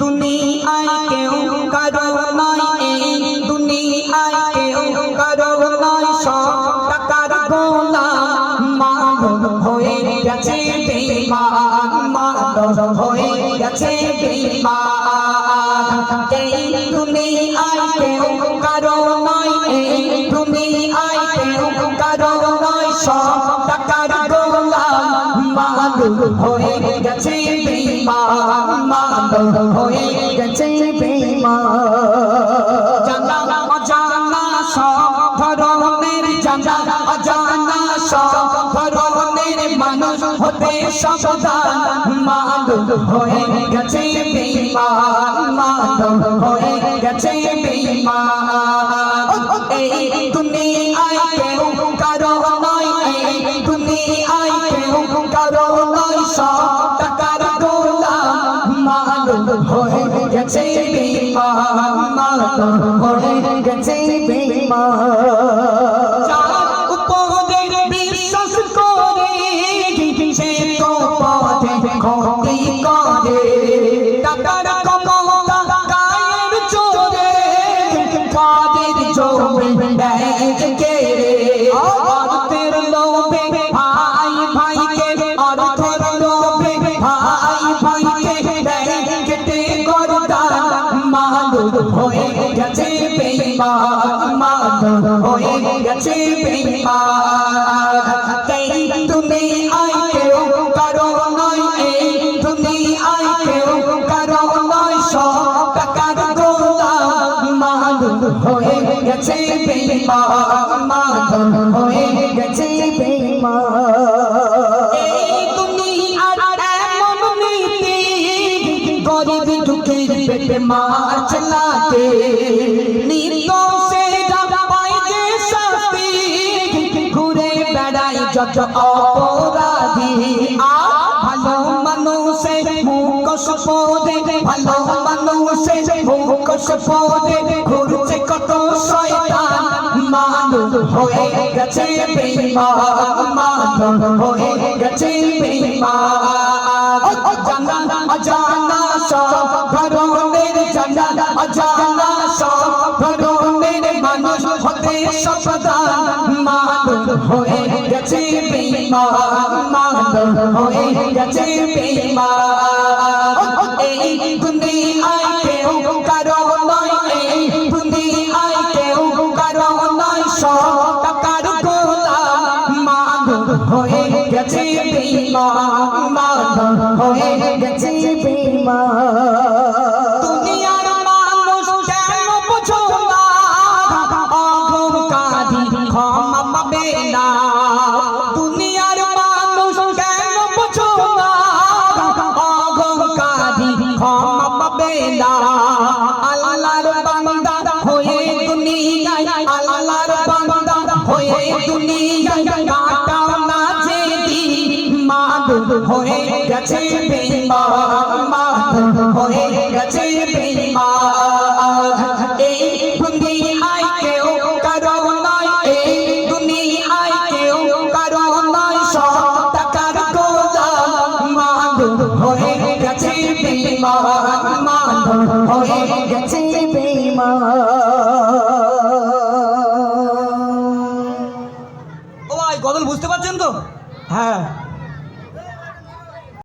দুনিয়ায় কেউ কারও নয় এই দুনিয়ায় কেউ কারও নয় সব টাকার গোলাম মালুম হয়ে গেছে বেঈমান মালুম হয়ে গেছে বেঈমান। এই দুনিয়ায় কেউ কারও নয় এই দুনিয়ায় কেউ কারও নয় সব টাকার গোলাম মালুম হয়ে বেঈমান হয়ে গেছে বেঈমান জানা অজানা সব ধরনের জানা অজানা সব ধরনের মানুষ হতে সাবধান মালুম হয়ে গেছে বেঈমান মালুম হয়ে গেছে বেঈমান এই দুনিয়ায় কেউ কারও নয় এই দুনিয়ায় কেউ কারও হয়ে গেছে বেঈমান হয়ে গেছে বেঈমান যার হয়ে গেছে বেঈমান এই দুনিয়ায় কেউ কারও নয়, এই দুনিয়ায় কেউ কারও নয়। সব টাকার মালুম হয়ে গেছে মালুম হয়ে গেছে দুনিয়ার এমন নীতি, গরিব দুঃখের যত অপরাধী আ, ভালো মানুষে মুখোশ পরে, ভালো মানুষে মুখোশ পরে, ঘুরছে কত শয়তান। মালুম হয়ে গেছে বেঈমান মালুম হয়ে গেছে বেঈমান। অজানা অজানা সব ধরনের জানা, অজানা সব ধরনের মানুষ হতে সাবধান মালুম হয়ে গেছে বেঈমান হয়ে গেছে বেঈমান এই দুনিয়ায় কেউ কারও নয় এই দুনিয়ায় কেউ কারও নয় সব টাকার গোলাম মালুম হয়ে গেছে বেঈমান মালুম হয়ে গেছে বেঈমান আল্লাহর বান্দা হয়ে দুনিয়ায় কাটাও না যে দিন মালুম হয়ে গেছে বেঈমান মালুম হয়ে গেছে বেঈমান এই দুনিয়ায় কেউ কারও নয় এই দুনিয়ায় কেউ কারও নয় সব টাকার গোলাম মালুম হয়ে গেছে বেঈমান মালুম হয়ে গেছে বেঈমান তো হ্যাঁ।